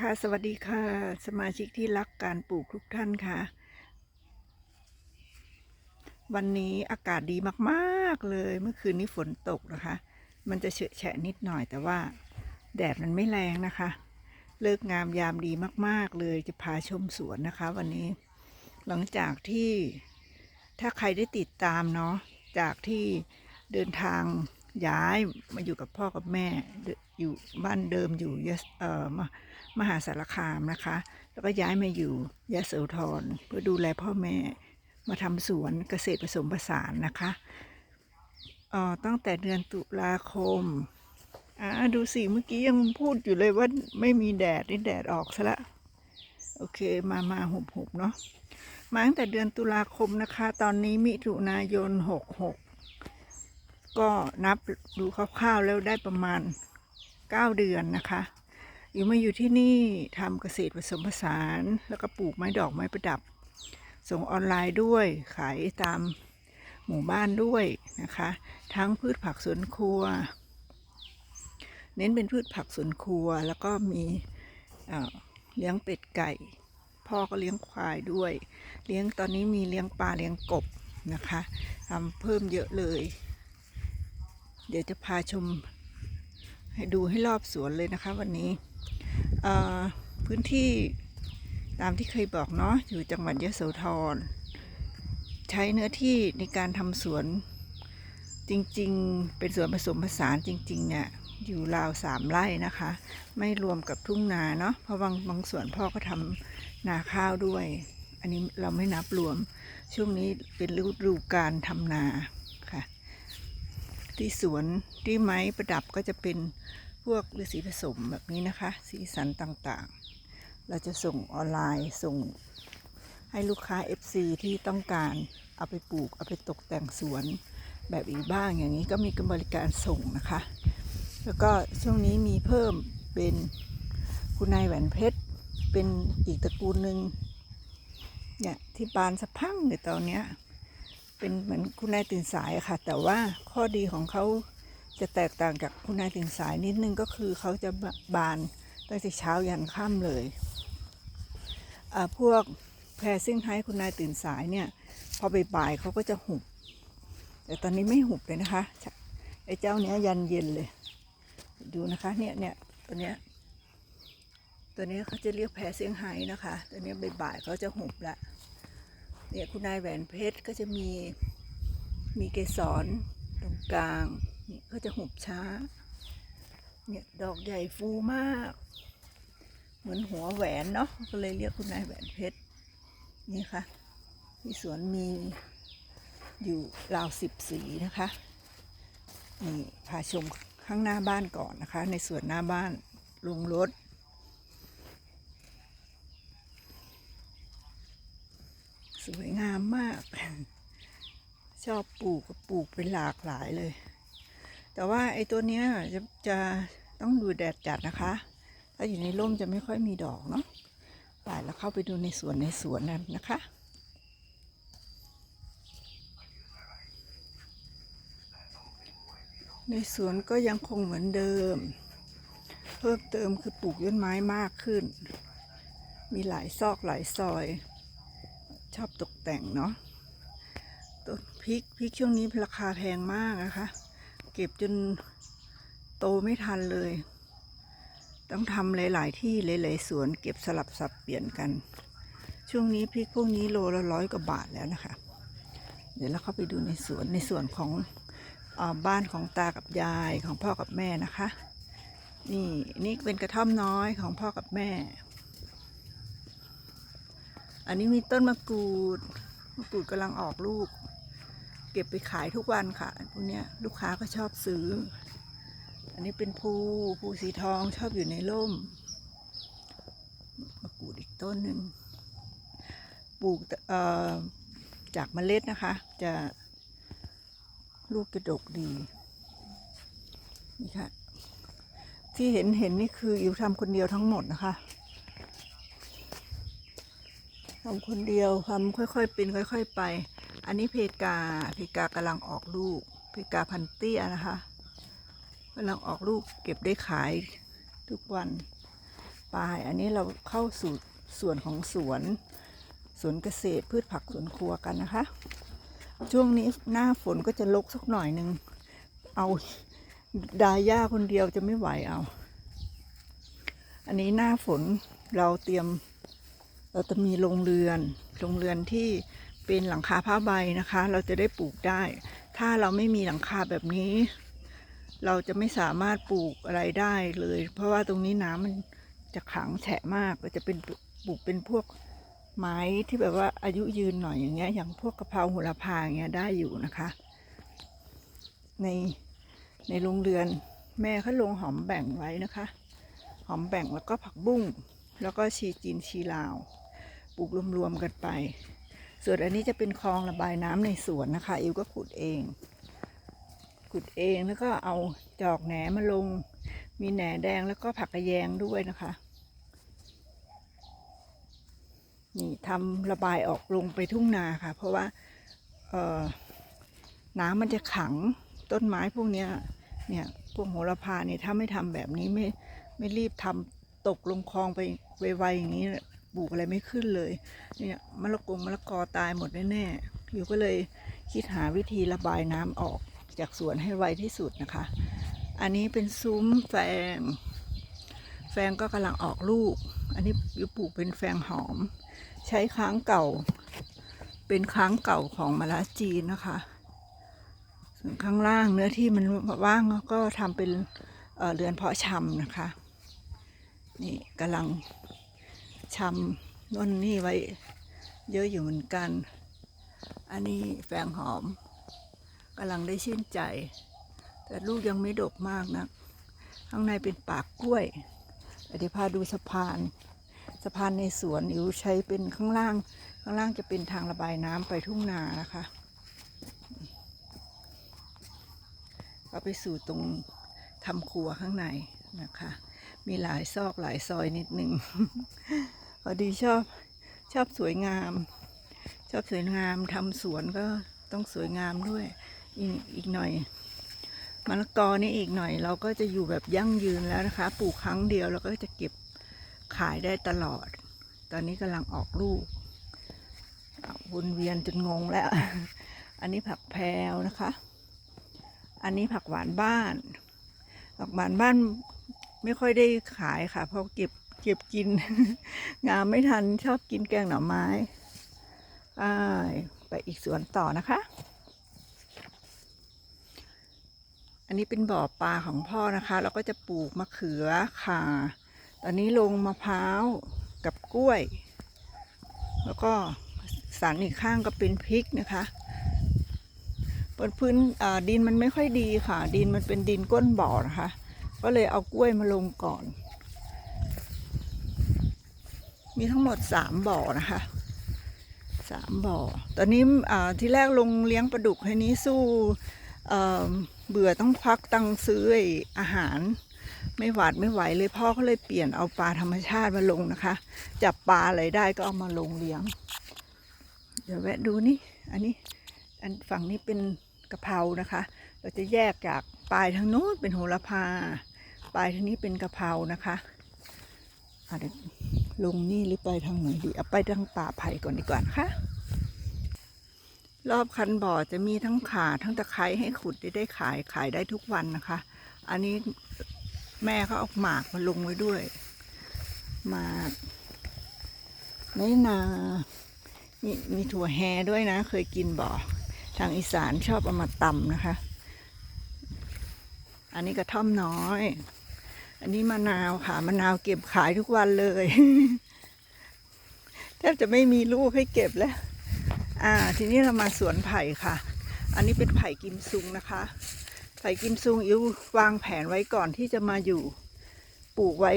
ค่ะสวัสดีค่ะ สมาชิกที่รักการปลูกทุกท่านค่ะ วันนี้อากาศดีมากๆเลย เมื่อคืนนี้ฝนตกนะคะ มันจะเฉอะแฉะนิดหน่อยแต่ว่า แดดมันไม่แรงนะคะ เลิกงามยามดีมากๆเลยจะพาชมสวนนะคะ วันนี้ หลังจากที่ถ้าใครได้ติดตามเนาะจากที่เดินทาง ย้ายมาอยู่กับพ่อกับแม่อยู่บ้านเดิมอยู่ยะเอ่อมมหาสารคามนะคะ แล้วก็ย้ายมาอยู่ยะโสธรเพื่อดูแลพ่อแม่มาทำสวนเกษตรผสมผสานนะคะเอ่อตั้งแต่เดือนตุลาคมอ่าดูสิเมื่อกี้ยังพูดอยู่เลยว่าไม่มีแดดนี่แดดออกซะละโอเคมามาหุบหุบๆเนาะมาตั้งแต่เดือนตุลาคมนะคะ ตอนนี้มิถุนายน66ก็ ก็นับดูคร่าวๆแล้วได้ประมาณ 9 เดือนนะคะ อยู่มาอยู่ที่นี่ทำเกษตรผสมผสาน แล้วก็ปลูกไม้ดอกไม้ประดับ ส่งออนไลน์ด้วย ขายตามหมู่บ้านด้วยนะคะ ทั้งพืชผักสวนครัว เน้นเป็นพืชผักสวนครัว แล้วก็มีเเลี้ยงเป็ดไก่ พ่อก็เลี้ยงควายด้วย เลี้ยงตอนนี้มีเลี้ยงปลาเลี้ยงกบนะคะทำเพิ่มเยอะเลย ดี๋ยวจะพาชม ให้ดูให้รอบสวนเลยนะคะ วันนี้พื้นที่ตามที่เคยบอกเนาะอยู่จังหวัดยะโสธร ใช้เนื้อที่ในการทำสวนจริงๆ เป็นสวนผสมผสานจริง ๆ เนี่ยอยู่ราวสามไร่นะคะ ไม่รวมกับทุ่งนาเนาะเพราะบางบางส่วนพ่อก็ทำนาข้าวด้วย อันนี้เราไม่นับรวม ช่วงนี้เป็นฤดูการทำนา ที่สวนที่ไม้ประดับก็จะเป็นพวกฤาษีผสมแบบนี้นะคะ สีสันต่างๆ เราจะส่งออนไลน์ส่งให้ลูกค้า FC ที่ต้องการเอาไปปลูก เอาไปตกแต่งสวนแบบอีกบ้างอย่างนี้ก็มีบริการส่งนะคะ แล้วก็ช่วงนี้มีเพิ่มเป็นคุณนายแหวนเพชร เป็นอีกตระกูลหนึ่งเนี่ยที่บานสะพังเลยตอนเนี้ย เป็นเหมือนคุณนายตื่นสายค่ะ แต่ว่าข้อดีของเขาจะแตกต่างจากคุณนายตื่นสายนิดนึงก็คือเขาจะบานตั้งแต่เช้ายันค่ำเลยพวกแพรซิ่งไฮคุณนายตื่นสายเนี่ยพอบ่ายๆเขาก็จะหุบ แต่ตอนนี้ไม่หุบเลยนะคะไอ้เจ้าเนี้ยยันเย็นเลย ดูนะคะเนี่ยเนี่ยตัวเนี้ยตัวนี้เขาจะเรียกแพรเสียงไฮ้นะคะ ตัวนี้บ่ายๆเขาจะหุบละ เนี่ยคุณนายแหวนเพชรก็จะมีมีเกสรตรงกลางนี่ก็จะหุบช้า เนี่ยดอกใหญ่ฟูมาก เหมือนหัวแหวนเนาะก็เลยเรียกคุณนายแหวนเพชรนี่ค่ะที่สวนมีอยู่ราวสิบสีนะคะนี่พาชมข้างหน้าบ้านก่อนนะคะ ในสวนหน้าบ้านลงรถ สวยงามมาก ชอบปลูกก็ปลูกเป็นหลากหลายเลย แต่ว่าไอ้ตัวเนี้ยจะจะต้องดูแดดจัดนะคะ ถ้าอยู่ในร่มจะไม่ค่อยมีดอกเนาะไปแล้วเข้าไปดูในสวนในสวนนั้นนะคะในสวนก็ยังคงเหมือนเดิม เพิ่มเติมคือปลูกต้นไม้มากขึ้น มีหลายซอกหลายซอย ชอบตกแต่งเนาะ ต้นพริกพริกช่วงนี้ราคาแพงมากนะคะ เก็บจนโตไม่ทันเลย ต้องทำหลาย ๆ ที่หลายๆสวนเก็บสลับสับเปลี่ยนกัน ช่วงนี้พริกพวกนี้โลละร้อยกว่าบาทแล้วนะคะ เดี๋ยวเราเข้าไปดูในสวนในส่วนของอบ้านของตากับยายของพ่อกับแม่นะคะ นี่นี่เป็นกระท่อมน้อยของพ่อกับแม่ อันนี้มีต้นมะกรูดมะกรูดกำลังออกลูก เก็บไปขายทุกวันค่ะพวกเนี้ยลูกค้าก็ชอบซื้อ อันนี้เป็นภูภูสีทองชอบอยู่ในร่มมะกรูดอีกต้นหนึ่งปลูกเอ่อจากเมล็ดนะคะ จะลูกกระดกดีนี่ค่ะที่เห็นเห็นนี่คืออยู่ทำคนเดียวทั้งหมดนะคะทำคนเดียวทำค่อยๆเป็นค่อย ๆ ไป อันนี้เพกา เพกากำลังออกลูก เพกาพันเตี้ยนะคะกำลังออกลูกเก็บได้ขายทุกวันไปไปอันนี้เราเข้าสู่ส่วนของสวนสวนเกษตรพืชผักสวนครัวกันนะคะ ช่วงนี้หน้าฝนก็จะลกสักหน่อยหนึ่งเอาดาย่าคนเดียวจะไม่ไหวเอา อันนี้หน้าฝนเราเตรียมเราจะมีโรงเรือน โรงเรือนที่ เป็นหลังคาผ้าใบนะคะ เราจะได้ปลูกได้ ถ้าเราไม่มีหลังคาแบบนี้ เราจะไม่สามารถปลูกอะไรได้เลย เพราะว่าตรงนี้น้ำมันจะขังแฉะมากเราจะเป็นปลูกเป็นพวกไม้ที่แบบว่าอายุยืนหน่อยอย่างเงี้ย อย่างพวกกะเพราโหระพาอย่างเงี้ยได้อยู่นะคะ ในในโรงเรือนแม่เขาลงหอมแบ่งไว้นะคะ หอมแบ่งแล้วก็ผักบุ้งแล้วก็ชีจีนชีลาว ปลูกรวมๆกันไป ส่วนอันนี้จะเป็นคลองระบายน้ำในสวนนะคะอิวก็ขุดเอง ขุดเองแล้วก็เอาจอกแหนมาลง มีแหนแดงแล้วก็ผักกระแยงด้วยนะคะ นี่ทำระบายออกลงไปทุ่งนาค่ะ เพราะว่าเอ่อน้ำมันจะขังต้นไม้พวกเนี้ยเนี่ยพวกโหระพาเนี่ยถ้าไม่ทำแบบนี้ไม่ไม่รีบทำตกลงคลองไปไวๆอย่างนี้ ปลูกอะไรไม่ขึ้นเลย เนี่ยมะละกงมะละกอตายหมดแน่ๆอยู่ก็เลยคิดหาวิธีระบายน้ำออกจากสวนให้ไวที่สุดนะคะ อันนี้เป็นซุ้มแฟง แฟงก็กำลังออกลูก อันนี้อยู่ปลูกเป็นแฟงหอม ใช้ค้างเก่า เป็นค้างเก่าของมะละจีนนะคะส่วนข้างล่างเนื้อที่มันว่างก็ทำเป็นเเรือนเพาะชำนะคะ นี่กำลัง ชำน่นนี่ไว้ เยอะอยู่เหมือนกัน อันนี้แฟงหอมกำลังได้ชื่นใจ แต่ลูกยังไม่ดกมากนะข้างในเป็นปากกล้วยเดี๋ยวพาดูสะพาน สะพานในสวนอิวใช้เป็นข้างล่าง ข้างล่างจะเป็นทางระบายน้ำไปทุ่งนานะคะก็ไปสู่ตรงทำครัวข้างในนะคะ มีหลายซอกหลายซอยนิดนึง พอดีชอบชอบสวยงาม ชอบสวยงามทำสวนก็ต้องสวยงามด้วยอีกอีกหน่อยมะละกอนี่อีกหน่อย เราก็จะอยู่แบบยั่งยืนแล้วนะคะ ปลูกครั้งเดียวเราก็จะเก็บขายได้ตลอด ตอนนี้กำลังออกลูกวนเวียนจนงงแล้ว อันนี้ผักแพรวนะคะ อันนี้ผักหวานบ้านผักหวานบ้านไม่ค่อยได้ขายค่ะ เพราะเก็บ เก็บกิน งามไม่ทันชอบกินแกงหน่อไม้ไปอีกสวนต่อนะคะ อันนี้เป็นบ่อปลาของพ่อนะคะเราก็จะปลูกมะเขือข่าตอนนี้ลงมะพร้าวกับกล้วย แล้วก็สันอีกข้างก็เป็นพริกนะคะบนพื้นดินมันไม่ค่อยดีค่ะ ดินมันเป็นดินก้นบ่อนะคะ ก็เลยเอากล้วยมาลงก่อน มีทั้งหมดสามบ่อนะคะสามบ่อ ตอนนี้ที่แรกลงเลี้ยงปลาดุกให้นี้สู้เเบื่อต้องควักตังค์ซื้ออาหาร ไม่หวาดไม่ไหวเลยพ่อเขาเลยเปลี่ยนเอาปลาธรรมชาติมาลงนะคะ จับปลาอะไรได้ก็เอามาลงเลี้ยง เดี๋ยวแวะดูนี่ อันนี้อันฝั่งนี้เป็นกะเพรานะคะ เราจะแยกจากปลายทางโน้นเป็นโหระพา ปลายทางนี้เป็นกะเพรานะคะอะเดี๋ยว ลงนี่หรือไปทางไหนดีเอาไปทางป่าไผ่ก่อนดีกว่านะคะรอบคันบ่อจะมีทั้งขาทั้งตะไคร้ให้ขุดได้ได้ขายขายได้ทุกวันนะคะ อันนี้แม่เขาเอาหมากมาลงไว้ด้วยหมากไม่นามีมีถั่วแฮด้วยนะ เคยกินบ่อ ทางอีสานชอบเอามาตำนะคะ อันนี้กระท่อมน้อย อันนี้มะนาวค่ะมะนาวเก็บขายทุกวันเลยแทบจะไม่มีลูกให้เก็บแล้ว อ่า ทีนี้เรามาสวนไผ่ค่ะ อันนี้เป็นไผ่กิมซุงนะคะ ไผ่กิมซุงอิววางแผนไว้ก่อนที่จะมาอยู่ ปลูกไว้